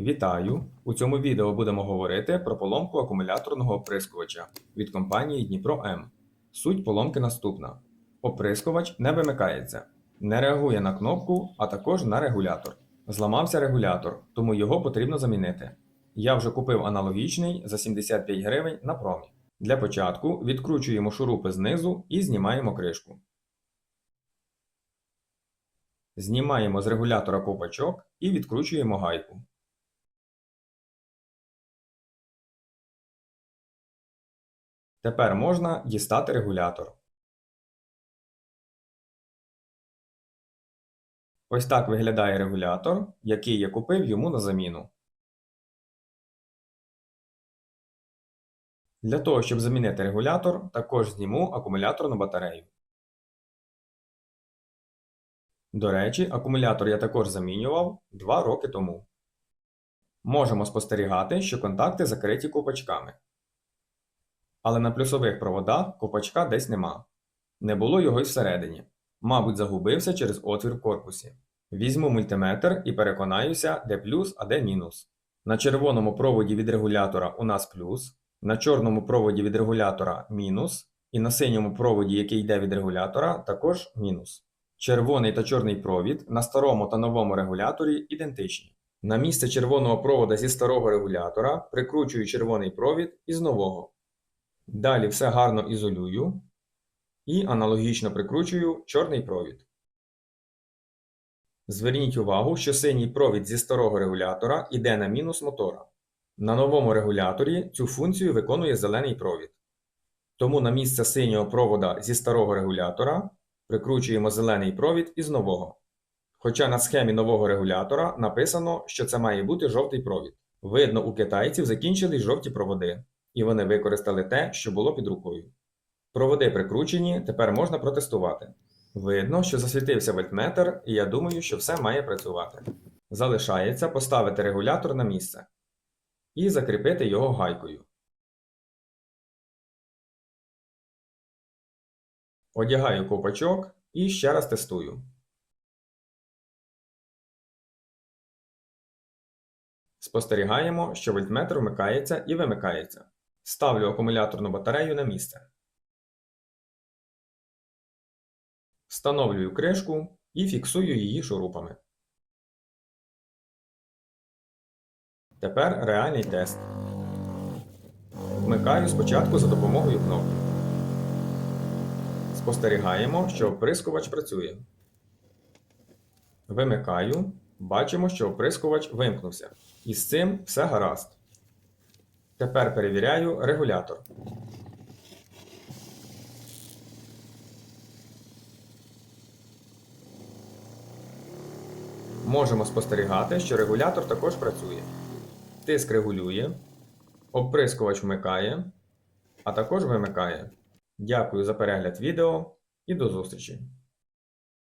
Вітаю! У цьому відео будемо говорити про поломку акумуляторного оприскувача від компанії Дніпро М. Суть поломки наступна: оприскувач не вимикається, не реагує на кнопку, а також на регулятор. Зламався регулятор, тому його потрібно замінити. Я вже купив аналогічний за 75 гривень на промі. Для початку відкручуємо шурупи знизу і знімаємо кришку. Знімаємо з регулятора ковпачок і відкручуємо гайку. Тепер можна дістати регулятор. Ось так виглядає регулятор, який я купив йому на заміну. Для того, щоб замінити регулятор, також зніму акумуляторну батарею. До речі, акумулятор я також замінював 2 роки тому. Можемо спостерігати, що контакти закриті ковпачками. Але на плюсових проводах ковпачка десь нема. Не було його й всередині. Мабуть, загубився через отвір в корпусі. Візьму мультиметр і переконаюся, де плюс, а де мінус. На червоному проводі від регулятора у нас плюс, на чорному проводі від регулятора мінус, і на синьому проводі, який йде від регулятора, також мінус. Червоний та чорний провід на старому та новому регуляторі ідентичні. На місце червоного провода зі старого регулятора прикручую червоний провід із нового. Далі все гарно ізолюю і аналогічно прикручую чорний провід. Зверніть увагу, що синій провід зі старого регулятора йде на мінус мотора. На новому регуляторі цю функцію виконує зелений провід. Тому на місце синього провода зі старого регулятора прикручуємо зелений провід із нового. Хоча на схемі нового регулятора написано, що це має бути жовтий провід. Видно, у китайців закінчились жовті проводи, і вони використали те, що було під рукою. Проводи прикручені, тепер можна протестувати. Видно, що засвітився вольтметр, і я думаю, що все має працювати. Залишається поставити регулятор на місце і закріпити його гайкою. Одягаю ковпачок і ще раз тестую. Спостерігаємо, що вольтметр вмикається і вимикається. Ставлю акумуляторну батарею на місце. Встановлюю кришку і фіксую її шурупами. Тепер реальний тест. Вмикаю спочатку за допомогою кнопки. Спостерігаємо, що оприскувач працює. Вимикаю. Бачимо, що оприскувач вимкнувся. І з цим все гаразд. Тепер перевіряю регулятор. Можемо спостерігати, що регулятор також працює. Тиск регулює, оприскувач вмикає, а також вимикає. Дякую за перегляд відео і до зустрічі!